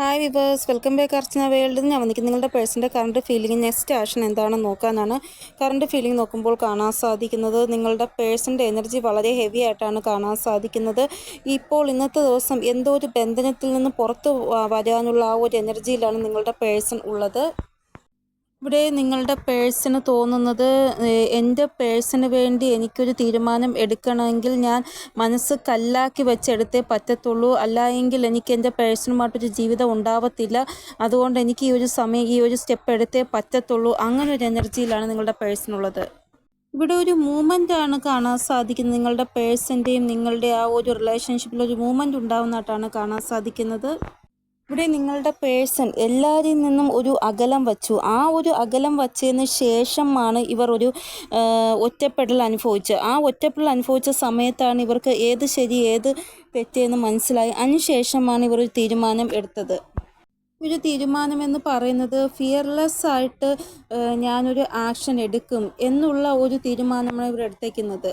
Hi viewers welcome back Archana world ഞാൻ വന്നിരിക്കുന്നത് നിങ്ങളുടെ പേഴ്സന്റെ കറണ്ട് ഫീലിംഗ് നെക്സ്റ്റ് ആക്ഷൻ എന്താണെന്ന് നോക്കാനാണ്. കറണ്ട് ഫീലിംഗ് നോക്കുമ്പോൾ കാണാൻ സാധിക്കുന്നത് നിങ്ങളുടെ പേഴ്സന്റെ എനർജി വളരെ ഹെവി ആയിട്ടാണ് കാണാൻ സാധിക്കുന്നത്. ഇപ്പോൾ ഇന്നത്തെ ദിവസം എന്തോ ഒരു ബന്ധനത്തിൽ നിന്ന് പുറത്ത് വരാനുള്ള ആ ഒരു എനർജിയിലാണ് നിങ്ങളുടെ പേഴ്സൺ ഉള്ളത്. ഇവിടെ നിങ്ങളുടെ പേഴ്സിന് തോന്നുന്നത് എന്റെ പേഴ്സിന് വേണ്ടി എനിക്കൊരു തീരുമാനം എടുക്കണമെങ്കിൽ ഞാൻ മനസ്സ് കല്ലാക്കി വെച്ചെടുത്തേ പറ്റത്തുള്ളൂ. അല്ല എങ്കിൽ എനിക്ക് എന്റെ പേഴ്സണുമായിട്ടൊരു ജീവിതം ഉണ്ടാവത്തില്ല. അതുകൊണ്ട് എനിക്ക് ഈ ഒരു സമയം ഈ ഒരു സ്റ്റെപ്പ് എടുത്തേ പറ്റത്തുള്ളൂ. അങ്ങനെ ഒരു എനർജിയിലാണ് നിങ്ങളുടെ പേഴ്സൺ ഉള്ളത് ഇവിടെ ഒരു മൂമെന്റ് ആണ് കാണാൻ സാധിക്കുന്നത്. നിങ്ങളുടെ പേഴ്സന്റെയും നിങ്ങളുടെ ആ ഒരു റിലേഷൻഷിപ്പിൽ ഒരു മൂമെന്റ് ഉണ്ടാവുന്നതായിട്ടാണ് കാണാൻ സാധിക്കുന്നത്. ഇവിടെ നിങ്ങളുടെ പേഴ്സൺ എല്ലാവരിൽ നിന്നും ഒരു അകലം വച്ചു. ആ ഒരു അകലം വച്ചതിന് ശേഷമാണ് ഇവർ ഒരു ഒറ്റപ്പെടൽ അനുഭവിച്ചത്. ആ ഒറ്റപ്പെടൽ അനുഭവിച്ച സമയത്താണ് ഇവർക്ക് ഏത് ശരി ഏത് തെറ്റെന്ന് മനസ്സിലായി. അതിനുശേഷമാണ് ഇവർ ഒരു തീരുമാനം എടുത്തത്. ഒരു തീരുമാനമെന്ന് പറയുന്നത് ഫിയർലെസ് ആയിട്ട് ഞാനൊരു ആക്ഷൻ എടുക്കും എന്നുള്ള ഒരു തീരുമാനമാണ് ഇവർ എടുത്തേക്കുന്നത്.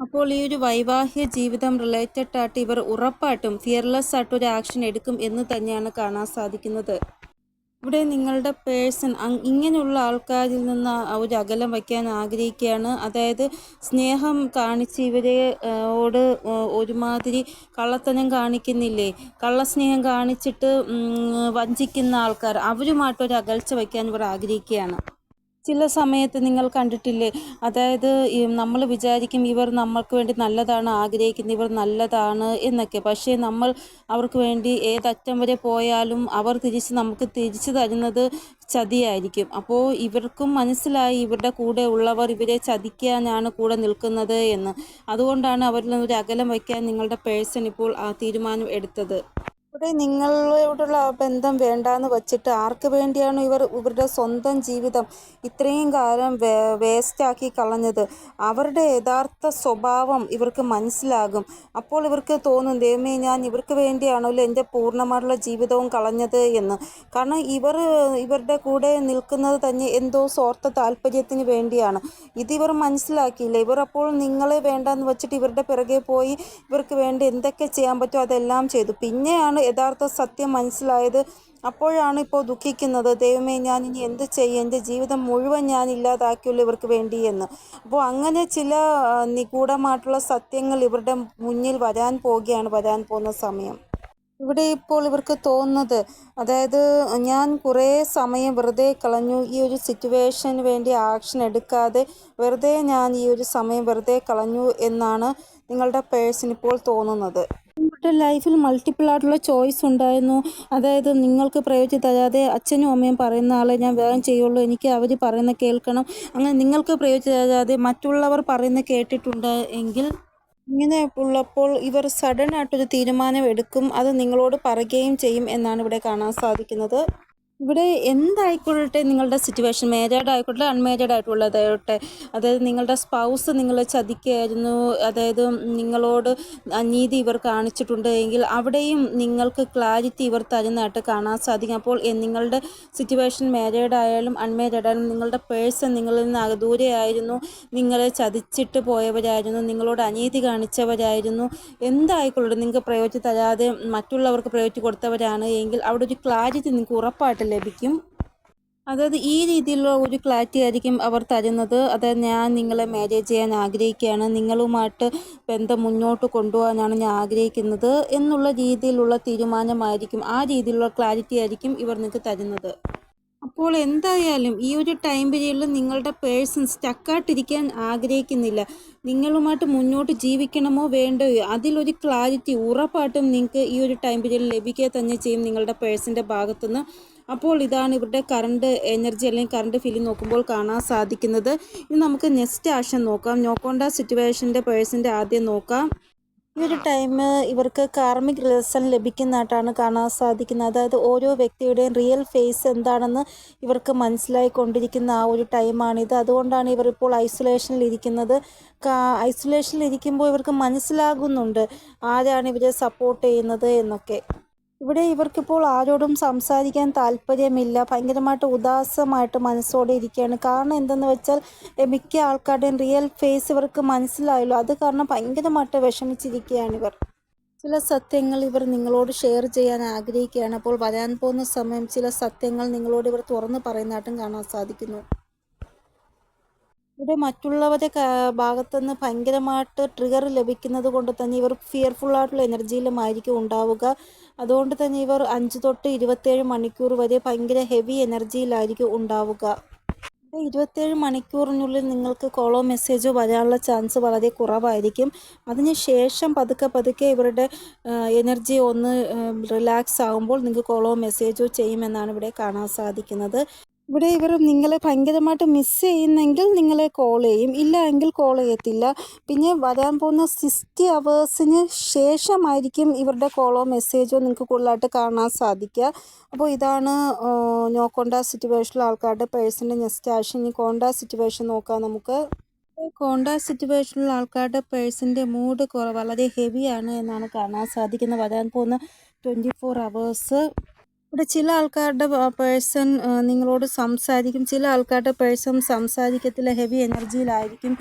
അപ്പോൾ ഈ ഒരു വൈവാഹിക ജീവിതം റിലേറ്റഡ് ആയിട്ട് ഇവർ ഉറപ്പായിട്ടും ഫിയർലെസ് ആയിട്ട് ഒരു ആക്ഷൻ എടുക്കും എന്ന് തന്നെയാണ് കാണാൻ സാധിക്കുന്നത്. ഇവിടെ നിങ്ങളുടെ പേഴ്സൺ ഇങ്ങനെയുള്ള ആൾക്കാരിൽ നിന്ന് ഒരു അകലം വയ്ക്കാൻ ആഗ്രഹിക്കുകയാണ്. അതായത് സ്നേഹം കാണിച്ച് ഇവരെ ഓട് ഒരുമാതിരി കള്ളത്തനം കാണിക്കുന്നില്ലേ? കള്ളസ്നേഹം കാണിച്ചിട്ട് വഞ്ചിക്കുന്ന ആൾക്കാർ അവരുമായിട്ടൊരു അകൽച്ച വയ്ക്കാൻ ഇവർ ആഗ്രഹിക്കുകയാണ്. ചില സമയത്ത് നിങ്ങൾ കണ്ടിട്ടില്ലേ? അതായത് നമ്മൾ വിചാരിക്കും ഇവർ നമ്മൾക്ക് വേണ്ടി നല്ലതാണ് ആഗ്രഹിക്കുന്നത് ഇവർ നല്ലതാണ് എന്നൊക്കെ. പക്ഷേ നമ്മൾ അവർക്ക് വേണ്ടി ഏതറ്റം വരെ പോയാലും അവർ തിരിച്ച് നമുക്ക് തിരിച്ചു തരുന്നത് ചതിയായിരിക്കും. അപ്പോൾ ഇവർക്കും മനസ്സിലായി ഇവരുടെ കൂടെ ഉള്ളവർ ഇവരെ ചതിക്കാനാണ് കൂടെ നിൽക്കുന്നത് എന്ന്. അതുകൊണ്ടാണ് അവരിൽ നിന്ന് ഒരു അകലം വയ്ക്കാൻ നിങ്ങളുടെ പേഴ്സൺ ഇപ്പോൾ ആ തീരുമാനം എടുത്തത്. ഇവിടെ നിങ്ങളോടുള്ള ബന്ധം വേണ്ടാന്ന് വച്ചിട്ട് ആർക്ക് വേണ്ടിയാണ് ഇവർ ഇവരുടെ സ്വന്തം ജീവിതം ഇത്രയും കാലം വേ വേസ്റ്റാക്കി കളഞ്ഞത്? അവരുടെ യഥാർത്ഥ സ്വഭാവം ഇവർക്ക് മനസ്സിലാകും. അപ്പോൾ ഇവർക്ക് തോന്നും ദൈവമേ ഞാൻ ഇവർക്ക് വേണ്ടിയാണല്ലോ എന്റെ പൂർണമായിട്ടുള്ള ജീവിതവും കളഞ്ഞത് എന്ന്? കാരണം ഇവർ ഇവരുടെ കൂടെ നിൽക്കുന്നത് തന്നെ എന്തോ സ്വാർത്ഥ താല്പര്യത്തിന് വേണ്ടിയാണ്. ഇതിവർ മനസ്സിലാക്കിയില്ല. ഇവർ അപ്പോൾ നിങ്ങളെ വേണ്ടാന്ന് വെച്ചിട്ട് ഇവരുടെ പിറകെ പോയി ഇവർക്ക് വേണ്ടി എന്തൊക്കെ ചെയ്യാൻ പറ്റുമോ അതെല്ലാം ചെയ്തു. പിന്നെയാണ് യഥാർത്ഥ സത്യം മനസ്സിലായത് അപ്പോഴാണ് ഇപ്പോൾ ദുഃഖിക്കുന്നത്. ദൈവമേ ഞാൻ ഇനി എന്ത് ചെയ്യും? എന്റെ ജീവിതം മുഴുവൻ ഞാൻ ഇല്ലാതാക്കിയുള്ളൂ ഇവർക്ക് വേണ്ടി എന്ന്. അപ്പോൾ അങ്ങനെ ചില നിഗൂഢമായിട്ടുള്ള സത്യങ്ങൾ ഇവരുടെ മുന്നിൽ വരാൻ പോവുകയാണ് വരാൻ പോകുന്ന സമയം. ഇവിടെ ഇപ്പോൾ ഇവർക്ക് തോന്നുന്നത് അതായത് ഞാൻ കുറേ സമയം വെറുതെ കളഞ്ഞു. ഈ ഒരു സിറ്റുവേഷന് വേണ്ടി ആക്ഷൻ എടുക്കാതെ വെറുതെ ഞാൻ ഈ ഒരു സമയം വെറുതെ കളഞ്ഞു എന്നാണ് നിങ്ങളുടെ പേഴ്സൺ ഇപ്പോൾ തോന്നുന്നത്. നിങ്ങളുടെ ലൈഫിൽ മൾട്ടിപ്പിൾ ആയിട്ടുള്ള ചോയ്സ് ഉണ്ടായിരുന്നു. അതായത് നിങ്ങൾക്ക് പ്രയോജനം തരാതെ അച്ഛനും അമ്മയും പറയുന്ന ആളെ ഞാൻ വേഗം ചെയ്യുള്ളൂ എനിക്ക് അവർ പറയുന്ന കേൾക്കണം. അങ്ങനെ നിങ്ങൾക്ക് പ്രയോജനം തരാതെ മറ്റുള്ളവർ പറയുന്ന കേട്ടിട്ടുണ്ട് എങ്കിൽ ഇങ്ങനെ ഉള്ളപ്പോൾ ഇവർ സഡൻ ആയിട്ടൊരു തീരുമാനം എടുക്കും അത് നിങ്ങളോട് പറയുകയും ചെയ്യും എന്നാണ് ഇവിടെ കാണാൻ സാധിക്കുന്നത്. ഇവിടെ എന്തായിക്കൊള്ളട്ടെ നിങ്ങളുടെ സിറ്റുവേഷൻ മാരീഡ് ആയിക്കോട്ടെ അൺമാരീഡ് ആയിട്ടുള്ളതായിട്ടെ. അതായത് നിങ്ങളുടെ സ്പൗസ് നിങ്ങളെ ചതിക്കായിരുന്നു. അതായത് നിങ്ങളോട് അനീതി ഇവർ കാണിച്ചിട്ടുണ്ട് എങ്കിൽ അവിടെയും നിങ്ങൾക്ക് ക്ലാരിറ്റി ഇവർ തരുന്നതായിട്ട് കാണാൻ സാധിക്കും. അപ്പോൾ നിങ്ങളുടെ സിറ്റുവേഷൻ മാരീഡ് ആയാലും അൺമാരീഡ് ആയാലും നിങ്ങളുടെ പേഴ്സൺ നിങ്ങളിൽ നിന്ന് അക- ആയിരുന്നു. നിങ്ങളെ ചതിച്ചിട്ട് പോയവരായിരുന്നു. നിങ്ങളോട് അനീതി കാണിച്ചവരായിരുന്നു. എന്തായിക്കൊള്ളട്ടെ? നിങ്ങൾക്ക് പ്രയോജനം തരാതെ മറ്റുള്ളവർക്ക് പ്രയോജനം കൊടുത്തവരാണ് എങ്കിൽ അവിടെ ഒരു ക്ലാരിറ്റി നിങ്ങൾക്ക് ഉറപ്പായിട്ട് ലഭിക്കും. അതായത് ഈ രീതിയിലുള്ള ഒരു ക്ലാരിറ്റി ആയിരിക്കും അവർ തരുന്നത്. അതായത് ഞാൻ നിങ്ങളെ മാരേജ് ചെയ്യാൻ ആഗ്രഹിക്കുകയാണ്. നിങ്ങളുമായിട്ട് ബന്ധം മുന്നോട്ട് കൊണ്ടുപോകാനാണ് ഞാൻ ആഗ്രഹിക്കുന്നത് എന്നുള്ള രീതിയിലുള്ള തീരുമാനമായിരിക്കും ആ രീതിയിലുള്ള ക്ലാരിറ്റി ആയിരിക്കും ഇവർ നിങ്ങൾക്ക് തരുന്നത്. അപ്പോൾ എന്തായാലും ഈ ഒരു ടൈം പീരീഡിൽ നിങ്ങളുടെ പേഴ്സൺ സ്റ്റക്കായിട്ടിരിക്കാൻ ആഗ്രഹിക്കുന്നില്ല. നിങ്ങളുമായിട്ട് മുന്നോട്ട് ജീവിക്കണമോ വേണ്ടയോ അതിലൊരു ക്ലാരിറ്റി ഉറപ്പായിട്ടും നിങ്ങൾക്ക് ഈ ഒരു ടൈം പീരീഡിൽ ലഭിക്കുക തന്നെ ചെയ്യും നിങ്ങളുടെ പേഴ്സന്റെ ഭാഗത്തുനിന്ന്. അപ്പോൾ ഇതാണ് ഇവരുടെ കറണ്ട് എനർജി അല്ലെങ്കിൽ കറണ്ട് ഫീലിംഗ് നോക്കുമ്പോൾ കാണാൻ സാധിക്കുന്നത്. ഇനി നമുക്ക് നെക്സ്റ്റ് ആക്ഷൻ നോക്കാം. നോക്കോണ്ട സിറ്റുവേഷന്റെ പേഴ്സന്റെ ആദ്യം നോക്കാം. ഈ ഒരു ടൈം ഇവർക്ക് കാർമിക് ലെസൺ ലഭിക്കുന്നതായിട്ടാണ് കാണാൻ സാധിക്കുന്നത്. അതായത് ഓരോ വ്യക്തിയുടെയും റിയൽ ഫേസ് എന്താണെന്ന് ഇവർക്ക് മനസ്സിലായിക്കൊണ്ടിരിക്കുന്ന ആ ഒരു ടൈമാണിത് അതുകൊണ്ടാണ് ഇവർ ഇപ്പോൾ ഐസൊലേഷനിൽ ഇരിക്കുന്നത്. ഐസൊലേഷനിൽ ഇരിക്കുമ്പോൾ ഇവർക്ക് മനസ്സിലാകുന്നുണ്ട്. ആരാണ് ഇവരെ സപ്പോർട്ട് ചെയ്യുന്നത് എന്നൊക്കെ. ഇവിടെ ഇവർക്കിപ്പോൾ ആരോടും സംസാരിക്കാൻ താല്പര്യമില്ല. ഭയങ്കരമായിട്ട് ഉദാസമായിട്ട് മനസ്സോടെ ഇരിക്കുകയാണ്. കാരണം എന്തെന്ന് വെച്ചാൽ മിക്ക ആൾക്കാരുടെയും റിയൽ ഫേസ് ഇവർക്ക് മനസ്സിലായല്ലോ. അത് കാരണം ഭയങ്കരമായിട്ട് വിഷമിച്ചിരിക്കുകയാണ് ഇവർ ചില സത്യങ്ങൾ ഇവർ നിങ്ങളോട് ഷെയർ ചെയ്യാൻ ആഗ്രഹിക്കുകയാണ്. അപ്പോൾ വരാൻ പോകുന്ന സമയം ചില സത്യങ്ങൾ നിങ്ങളോട് ഇവർ തുറന്നു പറയുന്നതായിട്ടും കാണാൻ സാധിക്കുന്നു. ഇവിടെ മറ്റുള്ളവരുടെ ഭാഗത്തുനിന്ന് ഭയങ്കരമായിട്ട് ട്രിഗർ ലഭിക്കുന്നത് കൊണ്ട് തന്നെ ഇവർ ഫിയർഫുൾ ആയിട്ടുള്ള എനർജിയിലുമായിരിക്കും ഉണ്ടാവുക. അതുകൊണ്ട് തന്നെ ഇവർ അഞ്ച് തൊട്ട് ഇരുപത്തേഴ് മണിക്കൂർ വരെ ഭയങ്കര ഹെവി എനർജിയിലായിരിക്കും ഉണ്ടാവുക. ഇരുപത്തേഴ് മണിക്കൂറിനുള്ളിൽ നിങ്ങൾക്ക് കോളോ മെസ്സേജോ വരാനുള്ള ചാൻസ് വളരെ കുറവായിരിക്കും. അതിന് ശേഷം പതുക്കെ പതുക്കെ ഇവരുടെ എനർജി ഒന്ന് റിലാക്സ് ആകുമ്പോൾ നിങ്ങൾക്ക് കോളോ മെസ്സേജോ ചെയ്യുമെന്നാണ് ഇവിടെ കാണാൻ സാധിക്കുന്നത്. ഇവിടെ ഇവർ നിങ്ങളെ ഭയങ്കരമായിട്ട് മിസ് ചെയ്യുന്നെങ്കിൽ നിങ്ങളെ കോൾ ചെയ്യും. ഇല്ല എങ്കിൽ കോൾ ചെയ്യത്തില്ല. പിന്നെ വരാൻ പോകുന്ന സിക്സ്റ്റി അവേഴ്സിന് ശേഷമായിരിക്കും ഇവരുടെ കോളോ മെസ്സേജോ നിങ്ങൾക്ക് കൂടുതലായിട്ട് കാണാൻ സാധിക്കുക. അപ്പോൾ ഇതാണ് നോ കോണ്ടാ സിറ്റുവേഷനിൽ ആൾക്കാരുടെ പേഴ്സണൽ നെക്സ്റ്റ് ആഴ്ച ഇനി കോണ്ടാ സിറ്റുവേഷൻ നോക്കാം നമുക്ക്. കോണ്ടാ സിറ്റുവേഷനിൽ ആൾക്കാരുടെ പേഴ്സിന്റെ മൂഡ് വളരെ ഹെവിയാണ് എന്നാണ് കാണാൻ സാധിക്കുന്നത്. വരാൻ പോകുന്ന ട്വന്റി ഫോർ അവേഴ്സ് ഇവിടെ ചില ആൾക്കാരുടെ പേഴ്സൺ നിങ്ങളോട് സംസാരിക്കും. ചില ആൾക്കാരുടെ പേഴ്സൺ സംസാരിക്കത്തില്ല ഹെവി എനർജിയിലായിരിക്കും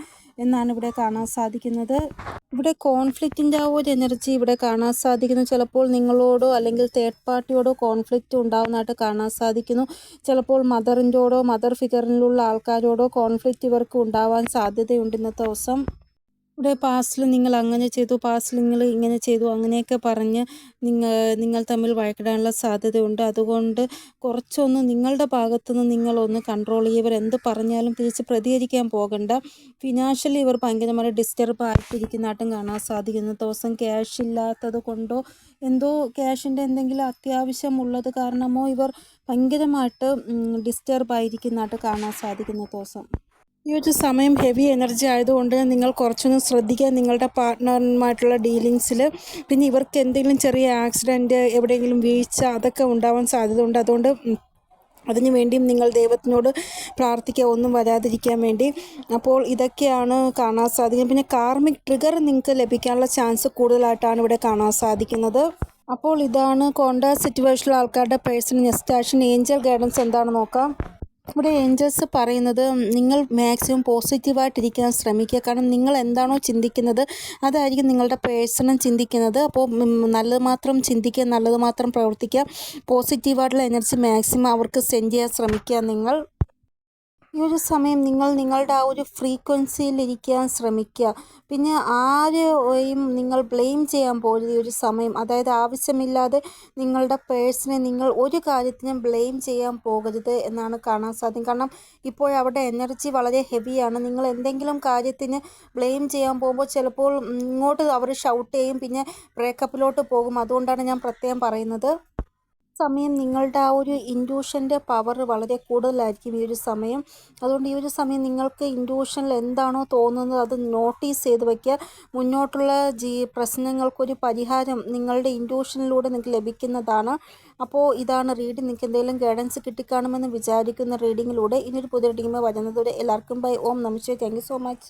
എന്നാണ് ഇവിടെ കാണാൻ സാധിക്കുന്നത്. ഇവിടെ കോൺഫ്ലിക്റ്റിന്റെ ആ ഒരു എനർജി ഇവിടെ കാണാൻ സാധിക്കുന്നു. ചിലപ്പോൾ നിങ്ങളോടോ അല്ലെങ്കിൽ തേർഡ് പാർട്ടിയോടോ കോൺഫ്ലിക്റ്റ് ഉണ്ടാകുന്നതായിട്ട് കാണാൻ സാധിക്കുന്നു. ചിലപ്പോൾ മദറിന്റെയോടോ മദർ ഫിഗറിലുള്ള ആൾക്കാരോടോ കോൺഫ്ലിക്റ്റ് ഇവർക്ക് ഉണ്ടാവാൻ സാധ്യതയുണ്ട് ഇന്നത്തെ ദിവസം ഇവിടെ പാസ്റ്റിൽ നിങ്ങൾ അങ്ങനെ ചെയ്തു പാസ്റ്റിൽ നിങ്ങൾ ഇങ്ങനെ ചെയ്തു അങ്ങനെയൊക്കെ പറഞ്ഞ് നിങ്ങൾ നിങ്ങൾ തമ്മിൽ വഴക്കിടാനുള്ള സാധ്യതയുണ്ട്. അതുകൊണ്ട് കുറച്ചൊന്ന് നിങ്ങളുടെ ഭാഗത്തുനിന്ന് നിങ്ങളൊന്ന് കൺട്രോൾ ചെയ്യുക എന്ത് പറഞ്ഞാലും തിരിച്ച് പ്രതികരിക്കാൻ പോകണ്ട. ഫിനാൻഷ്യലി ഇവർ ഭയങ്കരമായി ഡിസ്റ്റർബ് ആയിട്ടിരിക്കുന്നതായിട്ടും കാണാൻ സാധിക്കുന്നു. ദിവസം ക്യാഷ് ഇല്ലാത്തത് കൊണ്ടോ എന്തോ ക്യാഷിന്റെ എന്തെങ്കിലും അത്യാവശ്യമുള്ളത് കാരണമോ ഇവർ ഭയങ്കരമായിട്ട് ഡിസ്റ്റർബ് ആയിരിക്കുന്നതായിട്ട് കാണാൻ സാധിക്കുന്ന ദിവസം. ഈ ഒരു സമയം ഹെവി എനർജി ആയതുകൊണ്ട് നിങ്ങൾ കുറച്ചൊന്നും ശ്രദ്ധിക്കുക. നിങ്ങളുടെ പാർട്ട്ണറുമായിട്ടുള്ള ഡീലിങ്സിൽ പിന്നെ ഇവർക്ക് എന്തെങ്കിലും ചെറിയ ആക്സിഡന്റ് എവിടെയെങ്കിലും വീഴ്ച അതൊക്കെ ഉണ്ടാവാൻ സാധ്യതയുണ്ട്. അതുകൊണ്ട് അതിനു വേണ്ടിയും നിങ്ങൾ ദൈവത്തിനോട് പ്രാർത്ഥിക്കുക. ഒന്നും വരാതിരിക്കാൻ വേണ്ടി. അപ്പോൾ ഇതൊക്കെയാണ് കാണാൻ സാധിക്കുന്നത്. പിന്നെ കാർമിക് ട്രിഗർ നിങ്ങൾക്ക് ലഭിക്കാനുള്ള ചാൻസ് കൂടുതലായിട്ടാണ് ഇവിടെ കാണാൻ സാധിക്കുന്നത്. അപ്പോൾ ഇതാണ് കോണ്ടാക്ട് സിറ്റുവേഷനിലുള്ള ആൾക്കാരുടെ personal next action angel guidance എന്താണ് നോക്കാം. ഇവിടെ ഏഞ്ചൽസ് പറയുന്നത് നിങ്ങൾ മാക്സിമം പോസിറ്റീവായിട്ടിരിക്കാൻ ശ്രമിക്കുക. കാരണം നിങ്ങൾ എന്താണോ ചിന്തിക്കുന്നത് അതായിരിക്കും നിങ്ങളുടെ പേഴ്സണും ചിന്തിക്കുന്നത്. അപ്പോൾ നല്ലത് മാത്രം ചിന്തിക്കുക നല്ലത് മാത്രം പ്രവർത്തിക്കുക. പോസിറ്റീവായിട്ടുള്ള എനർജി മാക്സിമം അവർക്ക് സെൻഡ് ചെയ്യാൻ ശ്രമിക്കുക നിങ്ങൾ. ഈ ഒരു സമയം നിങ്ങൾ നിങ്ങളുടെ ആ ഒരു ഫ്രീക്വൻസിയിൽ ഇരിക്കാൻ ശ്രമിക്കുക. പിന്നെ ആരെയും നിങ്ങൾ ബ്ലെയിം ചെയ്യാൻ പോകരുത് ഈ ഒരു സമയം. അതായത് ആവശ്യമില്ലാതെ നിങ്ങളുടെ പേഴ്സണെ നിങ്ങൾ ഒരു കാര്യത്തിനും ബ്ലെയിം ചെയ്യാൻ പോകരുത് എന്നാണ് കാണാൻ സാധിക്കും. കാരണം ഇപ്പോൾ അവിടെ എനർജി വളരെ ഹെവിയാണ് നിങ്ങൾ എന്തെങ്കിലും കാര്യത്തിന് ബ്ലെയിം ചെയ്യാൻ പോകുമ്പോൾ ചിലപ്പോൾ ഇങ്ങോട്ട് അവർ ഷൗട്ട് ചെയ്യും പിന്നെ ബ്രേക്കപ്പിലോട്ട് പോകും. അതുകൊണ്ടാണ് ഞാൻ പ്രത്യേകം പറയുന്നത്. സമയം നിങ്ങളുടെ ആ ഒരു ഇൻഡ്യൂഷന്റെ പവർ വളരെ കൂടുതലായിരിക്കും ഈ ഒരു സമയം. അതുകൊണ്ട് ഈ ഒരു സമയം നിങ്ങൾക്ക് ഇൻഡ്യൂഷനിൽ എന്താണോ തോന്നുന്നത് അത് നോട്ടീസ് ചെയ്ത് വയ്ക്കുക മുന്നോട്ടുള്ള ജീ പ്രശ്നങ്ങൾക്കൊരു പരിഹാരം നിങ്ങളുടെ ഇൻഡ്യൂഷനിലൂടെ നിങ്ങൾക്ക് ലഭിക്കുന്നതാണ്. അപ്പോൾ ഇതാണ് റീഡിംഗ് നിങ്ങൾക്ക് എന്തെങ്കിലും ഗൈഡൻസ് കിട്ടിക്കാണുമെന്ന് വിചാരിക്കുന്ന റീഡിങ്ങിലൂടെ ഇനിയൊരു പുതിയ ടീം വരുന്നത് എല്ലാവർക്കും ബൈ ഓം നമിച്ചു താങ്ക് സോ മച്ച്